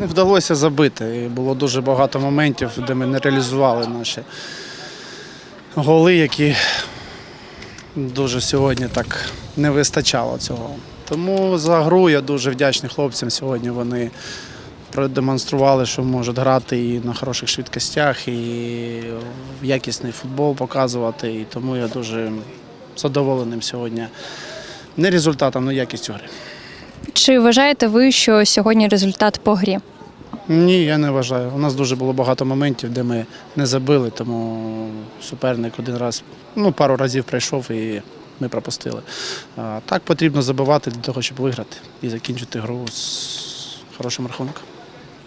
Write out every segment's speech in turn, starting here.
Не вдалося забити. І було дуже багато моментів, де ми не реалізували наші голи, які дуже сьогодні так не вистачало цього. Тому за гру я дуже вдячний хлопцям. Сьогодні вони продемонстрували, що можуть грати і на хороших швидкостях, і якісний футбол показувати. І тому я дуже задоволеним сьогодні. Не результатом, але якістю гри. Чи вважаєте ви, що сьогодні результат по грі? Ні, я не вважаю. У нас дуже було багато моментів, де ми не забили, тому суперник один раз, ну, пару разів прийшов і ми пропустили. А, так потрібно забивати для того, щоб виграти і закінчити гру з хорошим рахунком.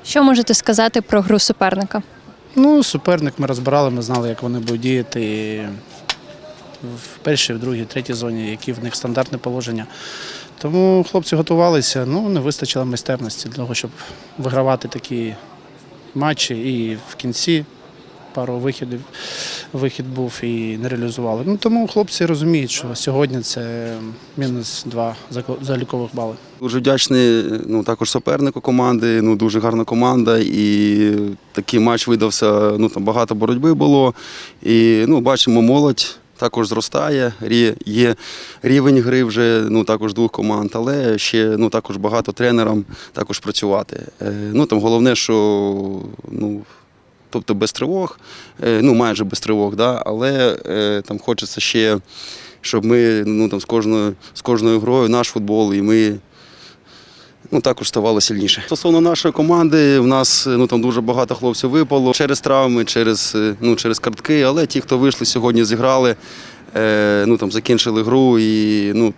Що можете сказати про гру суперника? Ну, суперник ми розбирали, ми знали, як вони будуть діяти і в першій, в другій, третій зоні, які в них стандартне положення. Тому хлопці готувалися, ну не вистачило майстерності для того, щоб вигравати такі матчі. І в кінці пару вихідів вихід був і не реалізували. Ну тому хлопці розуміють, що сьогодні це мінус два залікових бали. Дуже вдячний ну, також супернику команди. Ну, дуже гарна команда. І такий матч видався. Ну, там багато боротьби було. І ну, бачимо, молодь також зростає. Є рівень гри вже ну, також двох команд, але ще ну, також багато тренерам також працювати. Е, Ну, там головне, що ну, тобто без тривог, е, ну майже без тривог, да, але е, там хочеться ще. Щоб ми ну, там, з, кожною, з кожною грою наш футбол, і ми ну, також ставали сильніше. Стосовно нашої команди, в нас ну, там дуже багато хлопців випало через травми, через, е, ну, через картки, але ті, хто вийшли сьогодні, зіграли, е, ну, там, закінчили гру, і ну,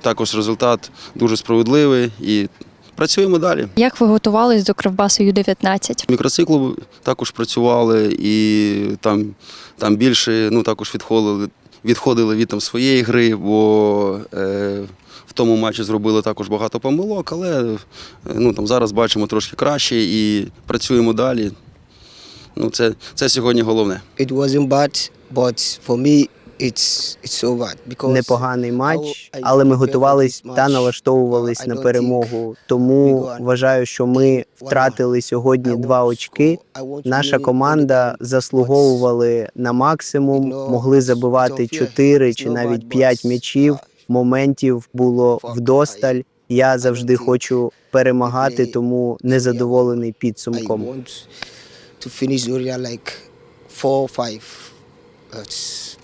також результат дуже справедливий. І працюємо далі. Як ви готувались до Кривбасу Ю-19? Мікроциклу також працювали і там, там більше ну, також відходили, відходили від там, своєї гри, бо е, в тому матчі зробили також багато помилок, але ну, там, зараз бачимо трошки краще і працюємо далі. Ну, це, це сьогодні головне. It wasn't bad, but for me, it's it's so bad because непоганий матч, але ми готувались та налаштовувались на перемогу. Тому вважаю, що ми втратили сьогодні два очки. Наша команда the заслуговували на максимум, могли забивати tough, yeah. 4 It's чи навіть bad, 5 but, м'ячів. Моментів було вдосталь. Я завжди хочу перемагати, тому незадоволений підсумком. To finish Zoria like four or five. Bad.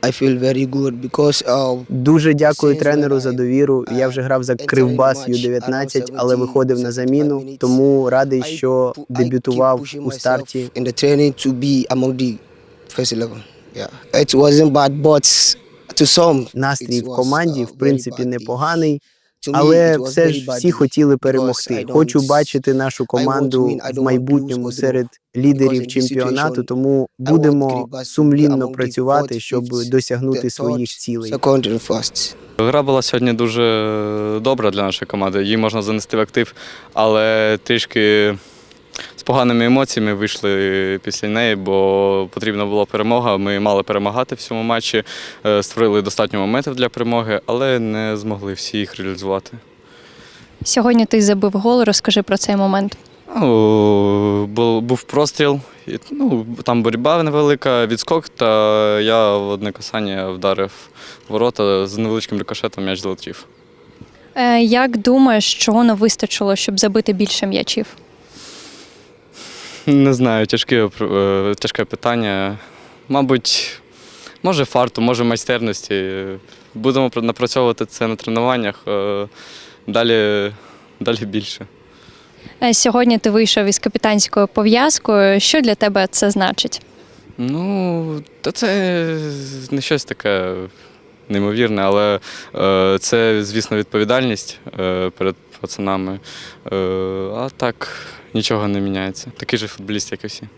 I feel very good because uh, Дуже дякую тренеру за довіру. Я uh, вже грав за Кривбас the match Ю-19, around але 70, виходив на 75 заміну. Тому радий, що дебютував у старті. in the training to be among the first 11. Yeah. It wasn't bad, but to some Настрій в команді, uh, в принципі, непоганий, але все ж всі хотіли перемогти. Хочу бачити нашу команду в майбутньому серед лідерів чемпіонату, тому будемо сумлінно працювати, щоб досягнути своїх цілей. Гра була сьогодні дуже добра для нашої команди. Її можна занести в актив, але трішки з поганими емоціями вийшли після неї, бо потрібна була перемога. Ми мали перемагати в цьому матчі, е, створили достатньо моментів для перемоги, але не змогли всі їх реалізувати. Сьогодні ти забив гол. Розкажи про цей момент. Ну, був, простріл, ну, там боротьба невелика, відскок, та я в одне касання вдарив ворота з невеличким рикошетом м'яч залетів. Е, Як думаєш, чого не вистачило, щоб забити більше м'ячів? Не знаю, тяжке, тяжке питання. Мабуть, може фарту, може майстерності. Будемо напрацьовувати це на тренуваннях. е, Далі, далі більше. Е, Сьогодні ти вийшов із капітанською пов'язкою. Що для тебе це значить? Ну, та це не щось таке неймовірне, але е, це, звісно, відповідальність е, перед пацанами. Е, а так нічого не міняється. Такий же футболіст, як і всі.